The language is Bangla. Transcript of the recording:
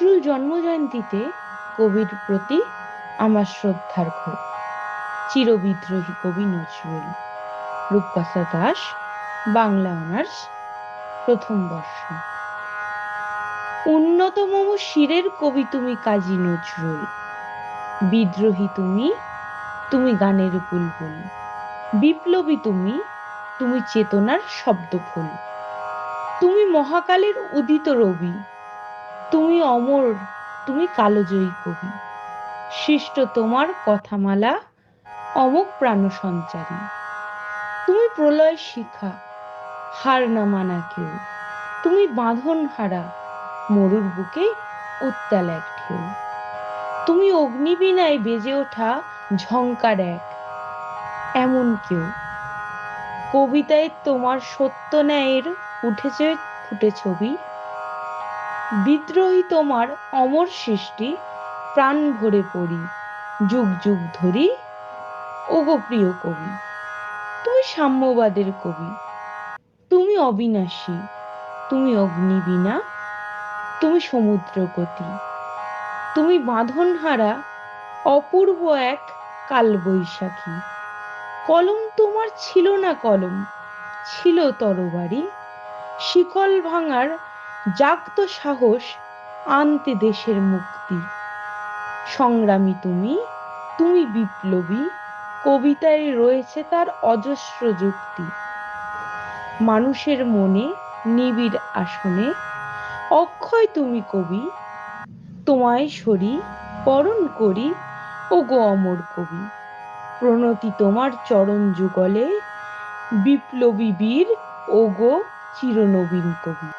নজরুল জন্মজয়ন্তীতে কবির প্রতি আমার শ্রদ্ধার্ঘ চিরবিদ্রোহী কবি নজরুল। রূপকথা দাস, বাংলা অনার্স, প্রথম বর্ষ। উন্নতম শিরের কবি তুমি কাজী নজরুল। বিদ্রোহী তুমি তুমি গানের বুলবুল। বিপ্লবী তুমি তুমি চেতনার শব্দফুল। তুমি মহাকালের উদিত রবি। তুমি অমর, তুমি কালোজয়ী কবি। সৃষ্ট তোমার কথামালা অমোক প্রাণ সঞ্চারী তুমি প্রলয় শিখা, হার না মানা কেউ। তুমি বাঁধন হারা মরুর বুকে উত্তাল এক ঢেউ। তুমি অগ্নিবীণায় বেজে ওঠা ঝংকার এক, এমন কেউ। কবিতায় তোমার সত্য ন্যায়ের উঠেছে, ফুটে ছবি। বিদ্রোহী তোমার অমর সৃষ্টি, প্রাণ ভরে পড়ি, যুগ যুগ ধরি। ওগো প্রিয় কবি, তুমি সাম্যবাদের কবি, তুমি অবিনাশী, তুমি অগ্নিবীণা, তুমি সমুদ্র গতি তুমি বাঁধনহারা, অপূর্ব এক কালবৈশাখী। কলম তোমার ছিল না কলম, ছিল তরবারি শিকল ভাঙার জাগ্ত সাহস আনতে দেশের মুক্তি। সংগ্রামী তুমি তুমি বিপ্লবী, কবিতায় রয়েছে তার অজস্র যুক্তি। মানুষের মনে নিবিড় আসনে, অক্ষয় তুমি কবি, তোমায় সরি, বরণ করি ও গো অমর কবি। প্রণতি তোমার চরণ যুগলে, বিপ্লবী বীর ও গো চিরনবীন কবি।